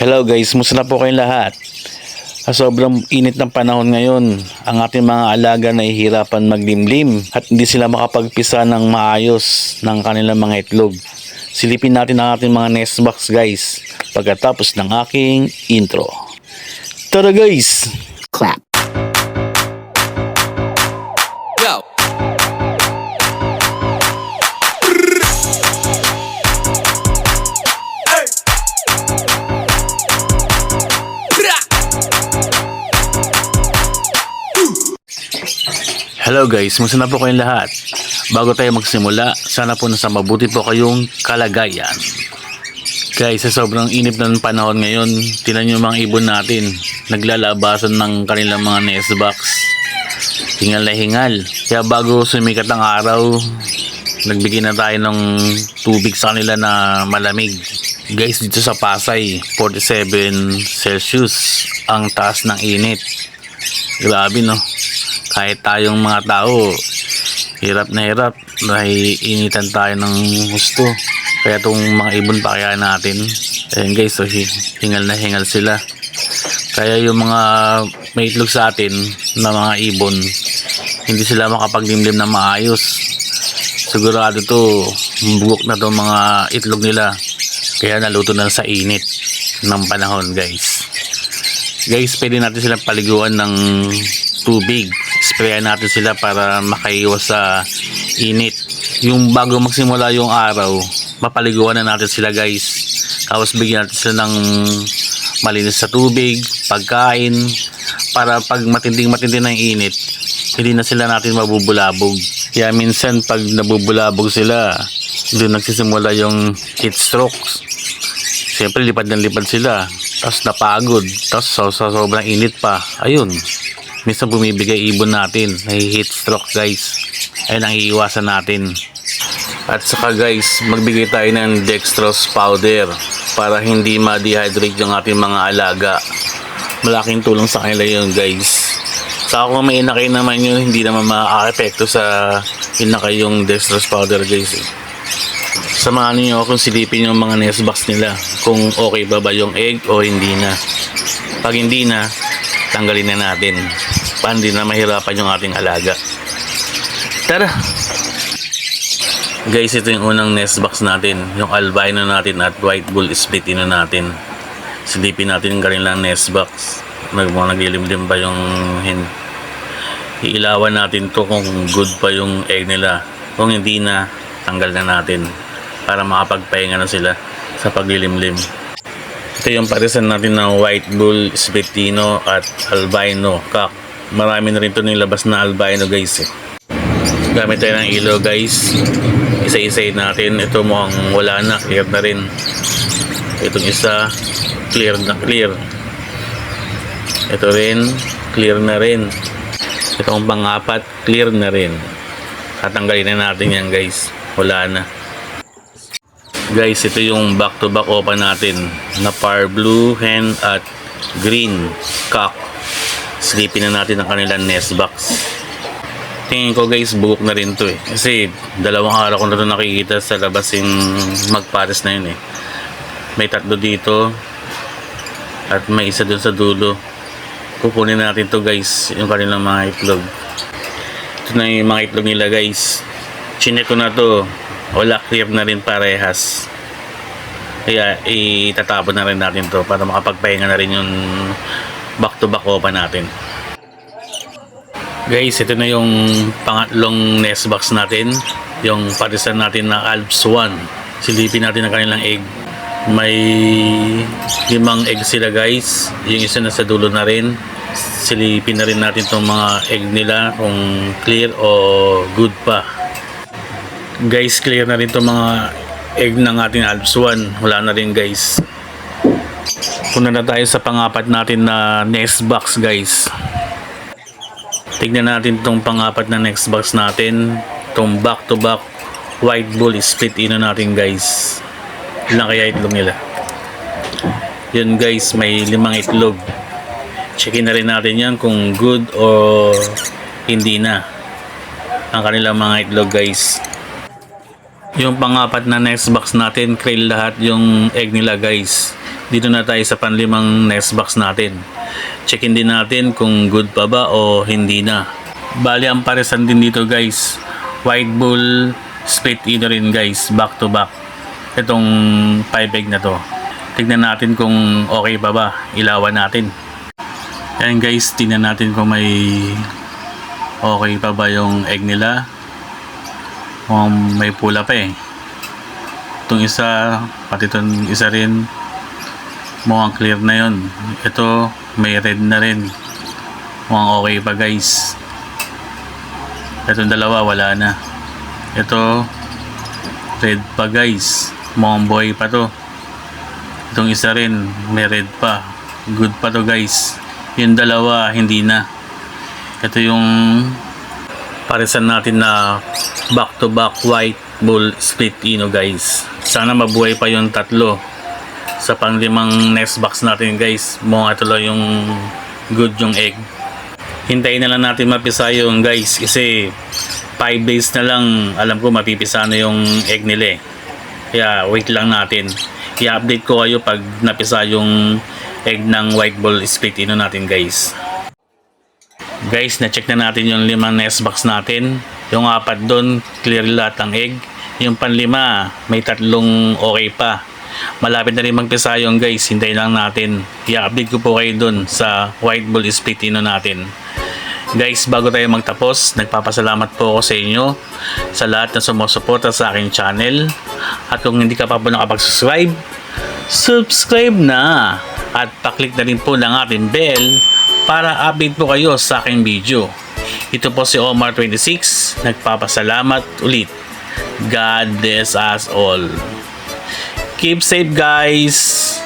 Hello guys, musta na po kayong lahat? Sobrang init ng panahon ngayon, ang ating mga alaga na ihirapan maglimlim at hindi sila makapagpisa ng maayos ng kanilang mga itlog. Silipin natin ang ating mga nest box guys pagkatapos ng aking intro. Tara guys! Hello guys, musta na po kayong lahat? Bago tayo magsimula, sana po nasa mabuti po kayong kalagayan. Guys, sa sobrang init ng panahon ngayon, tinan yung mga ibon natin. Naglalabasan ng kanilang mga nest box. Hingal na hingal. Kaya bago sumikat ang araw, nagbigay na tayo ng tubig sa kanila na malamig. Guys, dito sa Pasay, 47 Celsius ang taas ng init. Grabe no. Kahit tayong mga tao, hirap na hirap. Naiinitan tayo ng gusto. Kaya itong mga ibon pa kaya natin. Ayan guys, so hi- hingal na hingal sila. Kaya yung mga may itlog sa atin na mga ibon, hindi sila makapaglimlim na maayos. Sigurado to, bugok na to mga itlog nila. Kaya naluto na sa init ng panahon guys. Guys, pwede natin silang paliguan ng tubig. Sprayan natin sila para makaiwas sa init. Yung bago magsimula yung araw, mapaliguan na natin sila guys. Tapos bigyan natin sila ng malinis sa tubig, pagkain, para pag matinding matindi ng init, hindi na sila natin mabubulabog. Kaya minsan pag nabubulabog sila, doon nagsisimula yung heat strokes. Siyempre, lipad ng lipad sila. Tapos napagod. Tapos sa, sa sobrang init pa. Ayun. Minsan bumibigay ibon natin. Nahi-heat stroke guys. Ayun ang natin. At saka guys, magbigay tayo ng dextrose powder para hindi ma-dehydrate yung ating mga alaga. Malaking tulong sa kanila yun guys. Sa ako kung may inakay naman yun, hindi naman ma-apekto sa inakay yung dextrose powder guys. Eh samahan niyo kung silipin yung mga nest box nila kung okay ba ba yung egg o hindi na pag hindi na tanggalin na natin. Para hindi na mahirapan yung ating alaga. Tara. Guys ito yung unang nest box natin. Yung albino natin at white bull split ino natin. Silipin natin yung kanilang nest box. Nag mga naglilimlim ba yung hin iilawan natin to kung good pa yung egg nila. Kung hindi na tanggal na natin. Para makapagpahinga na sila sa paglilimlim. Ito yung parisan natin ng white bull, spitino at albino cock. Marami na rin ito nilabas na albino guys eh. Gamit tayo ng ilaw guys. Isa-isay natin. Ito mukhang wala na. Clear na rin. Itong isa clear na clear. Ito rin clear na rin. Itong pang-apat clear na rin. Tatanggalin na natin yan guys. Wala na. Guys, ito yung back-to-back open natin na par blue hen at green cock. Silipin na natin ang kanilang nest box. Tingin ko guys, buhok na rin to eh. Kasi dalawang araw ko na to nakikita sa labas yung magpares na yun eh. May tatlo dito at may isa dun sa dulo. Kukunin natin to guys, yung kanilang mga itlog. Ito na yung mga itlog nila guys. Chinek ko na to wala clear na rin parehas. Kaya itatapon na rin natin to para makapagpahinga na rin yung back to back opa natin. Guys ito na yung pangatlong nest box natin. Yung partisan natin na Alps 1 silipin natin ang kanilang egg. May limang egg sila guys. Yung isa na sa dulo na rin. Silipin na rin natin itong mga egg nila kung clear o good pa guys clear na rin itong mga egg ng ating Alps 1 wala na rin guys. Punta na tayo sa pangapat natin na next box guys. Tignan natin itong pangapat na next box natin. Itong back to back white bull split. Ino natin guys. Ilan kaya itlog nila. Yun guys may limang itlog. Checkin na rin natin yan kung good o hindi na ang kanilang mga itlog guys yung pangapat na next box natin, krill lahat yung egg nila guys. dito na tayo sa panlimang nest box natin. Checkin din natin kung good pa ba o hindi na. Bali ang paresan din dito guys. White bull split ino rin guys. Back to back. Itong 5 egg na to. Tignan natin kung okay pa ba. Ilawan natin. Yan guys, tingnan natin kung may okay pa ba yung egg nila. Kung may pula pa eh. Itong isa, pati itong isa rin, mukhang clear na yon. Ito, may red na rin. Mukhang okay pa guys. Itong dalawa, wala na. Ito, red pa guys. Mukhang boy pa to. Itong isa rin, may red pa. Good pa to guys. Yung dalawa, hindi na. Ito yung parisan natin na back to back white bull split ino guys. Sana mabuhay pa yung tatlo sa panglimang nest box natin guys. Mga tuloy yung good yung egg. Hintayin na lang natin mapisa yung guys kasi 5 days na lang alam ko mapipisa na yung egg nila eh. Kaya wait lang natin. I-update ko kayo pag napisa yung egg ng white bull split ino natin guys. Guys, na-check na natin yung limang nest box natin. Yung apat doon, clear lahat ng egg. Yung panlima, may tatlong okay pa. Malapit na rin magpisa yung guys, hintayin lang natin. I-update ko po kayo doon sa white bull split ino natin. Guys, bago tayo magtapos, nagpapasalamat po ako sa inyo sa lahat na sumusuporta sa aking channel. At kung hindi ka pa po nakapag-subscribe, subscribe na! At paklik na rin po ng ating bell para update po kayo sa aking video. Ito po si Omar26, nagpapasalamat ulit. God bless us all. Keep safe guys!